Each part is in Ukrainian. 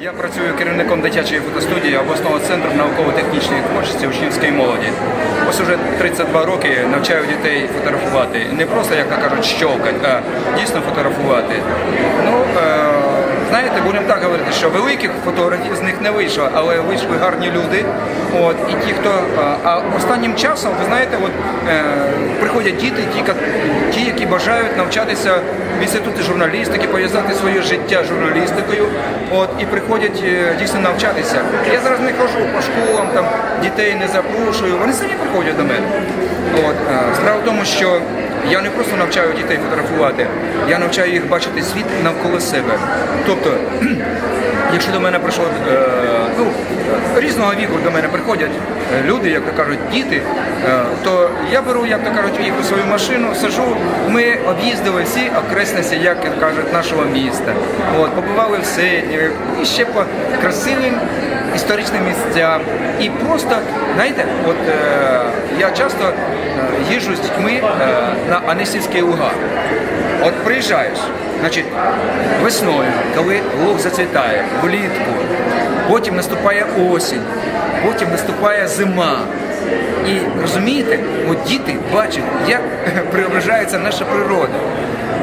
Я працюю керівником дитячої фотостудії обласного центру науково-технічної творчості учнівської молоді. Ось уже 32 роки навчаю дітей фотографувати. Не просто, як то кажуть, щовкать, а дійсно фотографувати. Ну, е, знаєте, будемо так говорити, що великих фотографій з них не вийшло, але вийшли гарні люди. От, і ті, хто. А, а останнім часом, ви знаєте, от, е, приходять діти, ті, ті, які бажають навчатися в інституті журналістики, пов'язати своє життя журналістикою. От, і приходять е, дійсно навчатися. Я зараз не хожу по школам, там дітей не запрошую, вони самі приходять до мене. От, е, справа в тому, що я не просто навчаю дітей фотографувати, я навчаю їх бачити світ навколо себе. Тобто, якщо до мене прийшло е, ну, різного віку до мене приходять е, люди, як то кажуть, діти, е, то я беру, як то кажуть, їх у свою машину, сажу. Ми об'їздили всі окресності, як кажуть, нашого міста. От, побували в Сидні, і ще по красивим історичним місця. І просто, знаєте, от е, я часто е, їжджу з дітьми е, на Анисівський луга. От приїжджаєш, значить, весною, коли луг зацвітає, влітку, потім наступає осінь, потім наступає зима. І розумієте, от діти бачать, як преображається наша природа.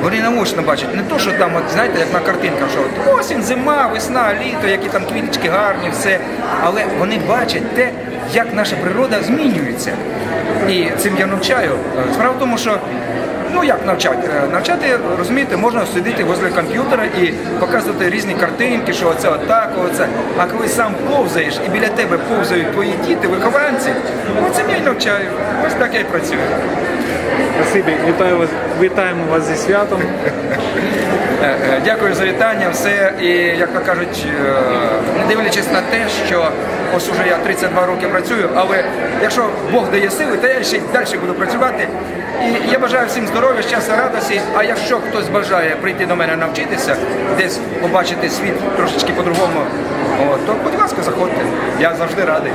Вони наочно бачать не то, що там, от, знаєте, як на картинках, що от осінь, зима, весна, літо, які там квіточки гарні, все. Але вони бачать те, як наша природа змінюється. І цим я навчаю. Справа в тому, що Ну як навчати? Е, Навчати, розумієте, можна сидіти возле комп'ютера і показувати різні картинки, що оце отак, оце. А коли сам повзаєш і біля тебе повзають твої діти, вихованці, оце я й навчаю. Ось так я й працюю. Спасибі, вітаю вас, вітаємо вас зі святом. Е, е, Дякую за вітання. Все і як то кажуть, е, не дивлячись на те, що ось уже я 32 роки працюю, але якщо Бог дає сили, то я ще й далі буду працювати. І я бажаю всім здоров'я, щастя, радості. А якщо хтось бажає прийти до мене навчитися, десь побачити світ трошечки по-другому, то будь ласка, заходьте. Я завжди радий.